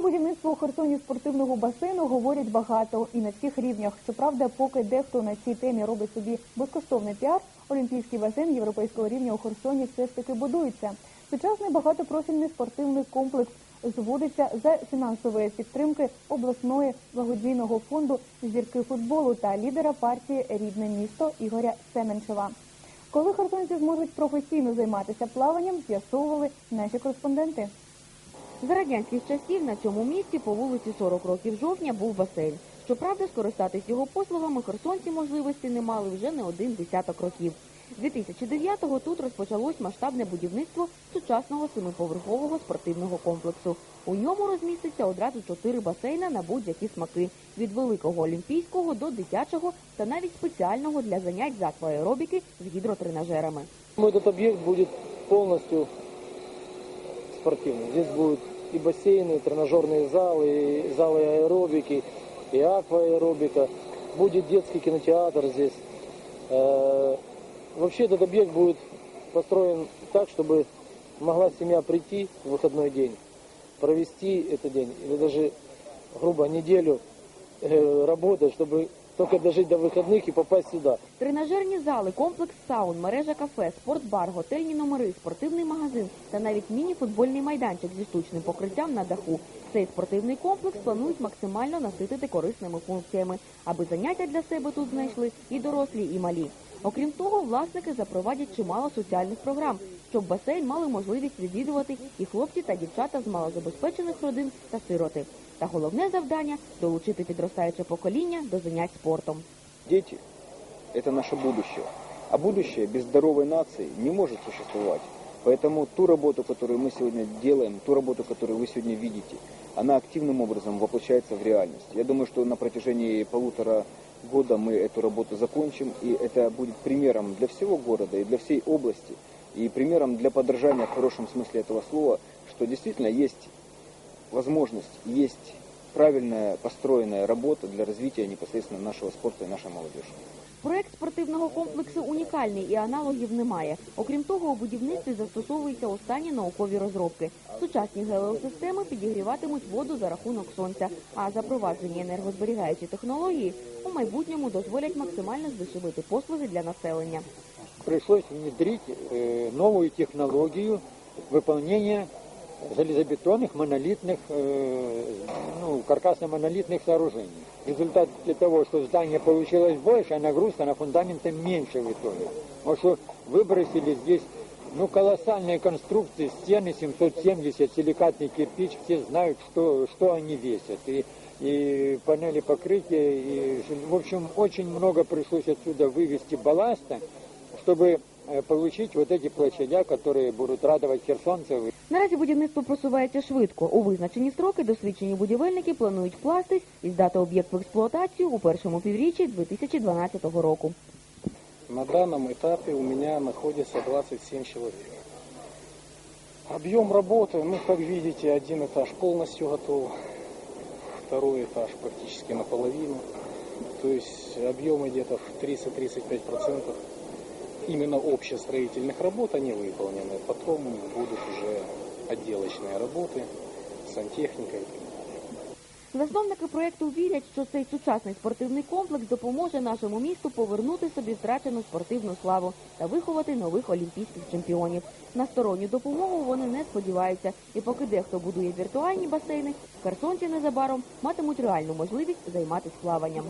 Будівництво у Херсоні спортивного басейну говорять багато і на всіх рівнях. Щоправда, поки дехто на цій темі робить собі безкоштовний піар, олімпійський басейн європейського рівня у Херсоні все ж таки будується. Сучасний багатопрофільний спортивний комплекс зводиться за фінансової підтримки обласної благодійного фонду зірки футболу та лідера партії Рідне місто Ігоря Семенчева. Коли херсонці зможуть професійно займатися плаванням, з'ясовували наші кореспонденти. За радянських часів на цьому місці по вулиці 40 років жовтня був басейн. Щоправда, скористатись його послугами херсонці можливості не мали вже не один десяток років. 2009-го тут розпочалось масштабне будівництво сучасного семиповерхового спортивного комплексу. У ньому розміститься одразу чотири басейна на будь-які смаки від великого олімпійського до дитячого та навіть спеціального для занять з акваеробіки з гідротренажерами. Ну, Этот объект будет полностью спортивный. Здесь будут и бассейны, и тренажерные залы, и залы аэробики, и акваэробика. Будет детский кинотеатр здесь. Вообще этот объект будет построен так, чтобы могла семья прийти в выходной день, провести этот день, или даже, грубо, неделю работать, чтобы только дожить до выходных и попасть сюда. Тренажерні зали, комплекс саун, мережа кафе, спортбар, готельні номери, спортивний магазин та навіть міні-футбольний майданчик зі штучним покриттям на даху. Цей спортивний комплекс планують максимально наситити корисними функціями, аби заняття для себе тут знайшли і дорослі, і малі. Окрім того, власники запровадять чимало соціальних програм, щоб басейн мали можливість відвідувати і хлопці та дівчата з малозабезпечених родин та сироти. Та головне завдання долучити підростаюче покоління до занять спортом. Дети – это наше будущее. А будущее без здоровой нации не может существовать. Поэтому ту работу, которую мы сегодня делаем, ту работу, которую вы сегодня видите, она активным образом воплощается в реальность. Я думаю, что на протяжении полутора года мы эту работу закончим, и это будет примером для всего города и для всей области, и примером для подражания в хорошем смысле этого слова, что действительно есть возможность, есть правильная построенная работа для развития непосредственно нашего спорта и нашей молодежи. Проект спортивного комплексу унікальний і аналогів немає. Окрім того, у будівництві застосовуються останні наукові розробки. Сучасні геосистеми підігріватимуть воду за рахунок сонця, а запроваджені енергозберігаючі технології у майбутньому дозволять максимально здешевити послуги для населення. пришлось внедрить э, новую технологию выполнения железобетонных монолитных, э, ну, каркасно-монолитных сооружений. В результате того, что здание получилось больше, а нагрузка на фундаменты меньше в итоге. Потому что выбросили здесь ну, колоссальные конструкции, стены 770, силикатный кирпич, все знают, что, что они весят. И, и панели покрытия, и, в общем, очень много пришлось отсюда вывести балласта, чтобы получить вот эти площадя, которые будут радовать херсонцев. Наразі будівництво просувається швидко. У визначені строки досвідчені будівельники планують вкластись і здати об'єкт в експлуатацію у першому півріччі 2012 року. На данном этапе у меня находится 27 человек. Объем работы, ну, как видите, один этаж полностью готов, второй этаж практически наполовину. То есть объемы где-то в 30-35% именно общестроительных работ они выполнены. Потом будут уже отделочные работы, сантехника и так далее. Засновники проєкту вірять, що цей сучасний спортивний комплекс допоможе нашому місту повернути собі втрачену спортивну славу та виховати нових олімпійських чемпіонів. На сторонню допомогу вони не сподіваються, і поки дехто будує віртуальні басейни, херсонці незабаром матимуть реальну можливість займатися плаванням.